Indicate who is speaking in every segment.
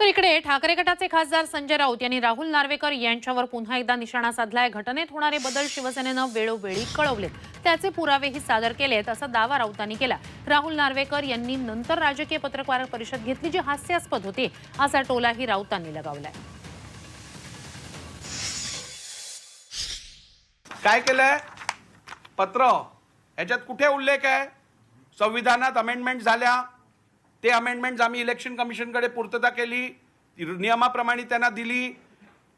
Speaker 1: तर इकडे ठाकरे गटाचे खासदार संजय राऊत यांनी राहुल नार्वेकर यांच्यावर पुन्हा एकदा निशाणा साधलाय. घटनेत होणारे बदल शिवसेनेनं वेळोवेळी कळवलेत. त्याचे पुरावेही सादर केलेत असा दावा राऊतांनी केला. राहुल नार्वेकर यांनी नंतर राजकीय पत्रकार परिषद घेतली जी हास्यास्पद होती. असा टोलाही राऊतांनी लगावलाय.
Speaker 2: काय केलंय? पत्र. याच्यात कुठे उल्लेख आहे? संविधानात अमेंडमेंट झाल्या. ते अमेंडमेंट्स आम्ही इलेक्शन कमिशनकडे पूर्तता केली नियमाप्रमाणे त्यांना दिली.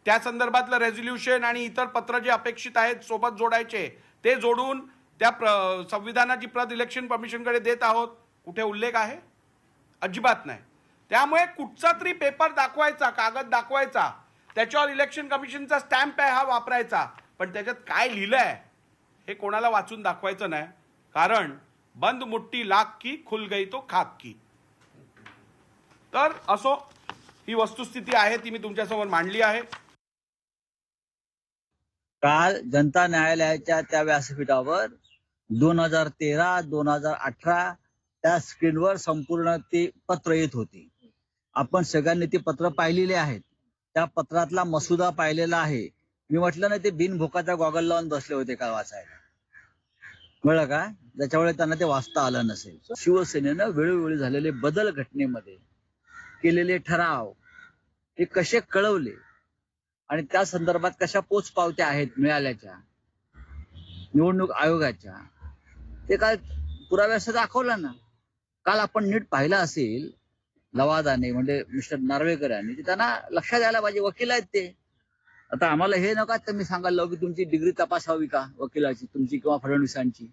Speaker 2: त्या संदर्भातलं रेझोल्युशन आणि इतर पत्र जे अपेक्षित आहेत सोबत जोडायचे ते जोडून त्या प्र संविधानाची प्रत इलेक्शन कमिशनकडे देत आहोत. कुठे उल्लेख आहे? अजिबात नाही. त्यामुळे कुठचा तरी पेपर दाखवायचा कागद दाखवायचा त्याच्यावर इलेक्शन कमिशनचा स्टॅम्प आहे हा वापरायचा. पण त्याच्यात काय लिहिलं आहे हे कोणाला वाचून दाखवायचं नाही. कारण बंद मुट्टी लाख की खुल गई तो खाक की. तर असो ही वस्तुस्थिती आहे ती मी तुमच्यासमोर मांडली आहे.
Speaker 3: काल जनता न्यायालयाच्या त्या व्यासपीठावर दोन हजार तेरा दोन हजार अठरा त्या स्क्रीनवर संपूर्ण ते पत्र येत होते. आपण सगळ्यांनी ते पत्र पाहिलेले आहेत. त्या पत्रातला मसुदा पाहिलेला आहे. मी म्हटलं ना ते बिनभोकाचा गॉगल लावून बसले होते काल वाचायला. कळलं का? ज्याच्यामुळे त्यांना ते वाचता आलं नसेल. शिवसेनेनं वेळोवेळी झालेले बदल घटनेमध्ये केलेले ठराव हे कसे कळवले आणि त्या संदर्भात कशा पोच पावत्या आहेत मिळाल्याच्या निवडणूक आयोगाच्या ते काल पुराव्यासह दाखवलं ना. काल आपण नीट पाहिलं असेल लवादाने म्हणजे मिस्टर नार्वेकर यांनी ते त्यांना लक्षात यायला पाहिजे वकील आहेत ते. आता आम्हाला हे नका तुम्ही सांगायला लावू की तुमची डिग्री तपासावी का वकिलाची तुमची किंवा फडणवीसांची.